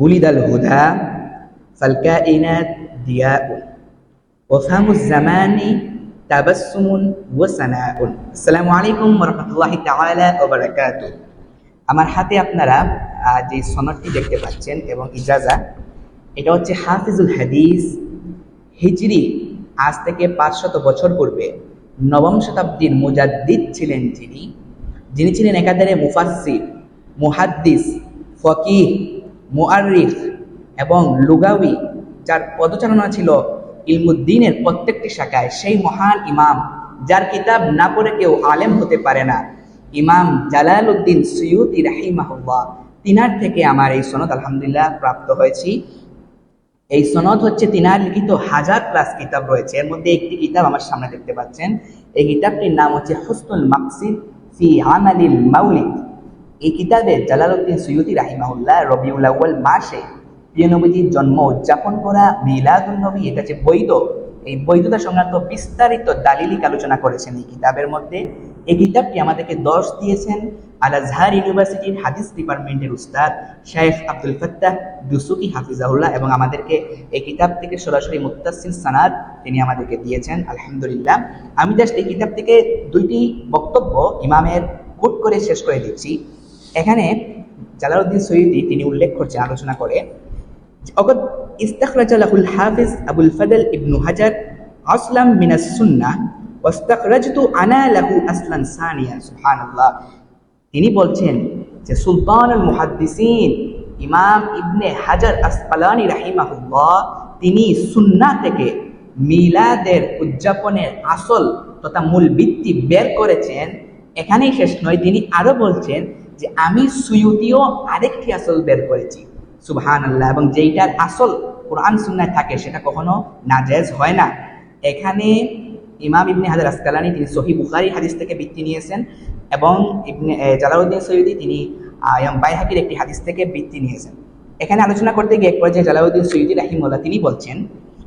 ولد الهدى فالكائنات ضياء وفهم الزمان تبسم وسناء السلام عليكم ورحمة الله تعالى وبركاته আমার হাতে আপনারা আহ, যে সনদটি দেখতে পাচ্ছেন এবং ইজাজা এটা হচ্ছে হাফিজুল হাদিস হিজরি আজ থেকে পাঁচশত বছর পূর্বে নবম শতাব্দীর মুজাদ্দিদ ছিলেন যিনি যিনি ছিলেন একাধারে মুফাসসির মুহাদ্দিস ফকিহ মুআরিফ এবং লুগাউই যার পদচারণা ছিল ইলমুদ্দিনের প্রত্যেকটি শাখায় সেই মহান ইমাম, যার কিতাব না পড়ে কেউ আলেম হতে পারে না। ইমাম জালাল উদ্দিন সৈয়দি রাহিমাহুল্লাহ, তিনার থেকে আমার এই সনদ আলহামদুলিল্লাহ প্রাপ্ত হয়েছি। এই সনদ হচ্ছে তিনার লিখিত হাজার প্লাস কিতাব রয়েছে। এর মধ্যে একটি কিতাব আমার সামনে দেখতে পাচ্ছেন। এই কিতাবটির নাম হচ্ছে হুসনুল মাকসিদ ফি আমালিল মাউলিদ। এই কিতাবে জালালউদ্দিন সৈয়দি রাহিমাহুল্লাহ রবিউল আউ্বাল মাসে প্রিয় নবীজির জন্ম উদযাপন করা মিলাদুল নবী এটা যে বৈধ। এই বৈধতা সংক্রান্ত বিস্তারিত দালিলিক আলোচনা করেছেন এই কিতাবের মধ্যে। এই কিতাবটি আমাদেরকে দর্শ দিয়েছেন আল আজহার ইউনিভার্সিটির হাদিস ডিপার্টমেন্টের উস্তাদ শেখ আব্দুল ফত্তাহ দুসুকি হাফিজাউল্লাহ এবং আমাদেরকে এই কিতাব থেকে সরাসরি মুত্তাসিল সানাদ তিনি আমাদেরকে দিয়েছেন, আলহামদুলিল্লাহ। আমি জাস্ট এই কিতাব থেকে দুইটি বক্তব্য ইমামের কোট করে শেষ করে দিচ্ছি। এখানে জালালউদ্দিন সৈয়দি তিনি উল্লেখ করছে, আলোচনা করে অকদ ইস্তাখরাজালাহুল হাফিজ আবুল ফাদেল ইবনু হাজার আসলাম মিনাস সুন্না, ওয়াস্তাখরাজতু আনা লাহু আসলান সানিয়া। সুবহানাল্লাহ। তিনি বলছেন যে, সুলতানুল মুহাদ্দিসিন ইমাম ইবনে হাজার আসকালানি রাহিমাহুল্লাহ, তিনি সুন্না থেকে মিলাদের উদযাপনের আসল তথা মূল ভিত্তি বের করেছেন। এখানেই শেষ নয়, তিনি আরও বলছেন যে আমি সুয়ুতিও আরেকটি আসল বের করেছি। সুবহান আল্লাহ এবং যেইটার আসল কোরআন সুন্নায় থাকে সেটা কখনো নাজায়েজ হয় না। এখানে ইমাম ইবনে হাজার আসকালানি তিনি সহি বুখারি হাদিস থেকে বৃত্তি নিয়েছেন, এবং ইবনে জালাউদ্দিন সৈয়দি তিনি বাইহাকির একটি হাদিস থেকে বৃত্তি নিয়েছেন। এখানে আলোচনা করতে গিয়ে এক পর্যায়ে জালাউদ্দিন সৈয়দি রাহিমুল্লাহ তিনি বলছেন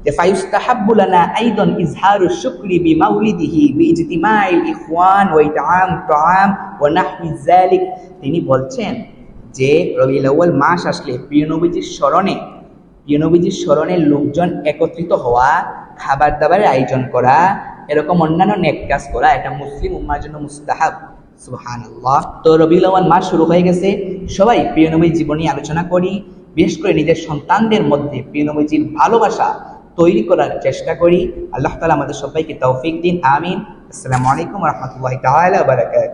যে ফায়ুস্তাহাব্বু লানা আইদান ইজহারু শুকরি বিমাউলিদিহি বিইজতিমাইল ইখওয়ান ওয়া ইতআম তাআম ওয়া নাহওয়ি যালিক। তিনি বলছেন যে রবিউল আউয়াল মাস আসলে প্রিয় নবীজির স্মরণে, প্রিয় নবীজির স্মরণে লোকজন একত্রিত হওয়া খাবার দাবারের আয়োজন করা, এরকম অন্যান্য নেক কাজ করা এটা মুসলিম উম্মার জন্য মুস্তাহাব। সুবহানাল্লাহ। তো রবিউল আউয়াল মাস শুরু হয়ে গেছে। সবাই প্রিয় নবীর জীবনী আলোচনা করি। বিশেষ করে নিজের সন্তানদের মধ্যে প্রিয় নবীজির ভালোবাসা তৈরি করার চেষ্টা করি। আল্লাহ তালা আমাদের সবাইকে তৌফিক দিন। আমিন। আসসালামু আলাইকুম রহমতুল্লাহ তাহলে বারাকাতুহু।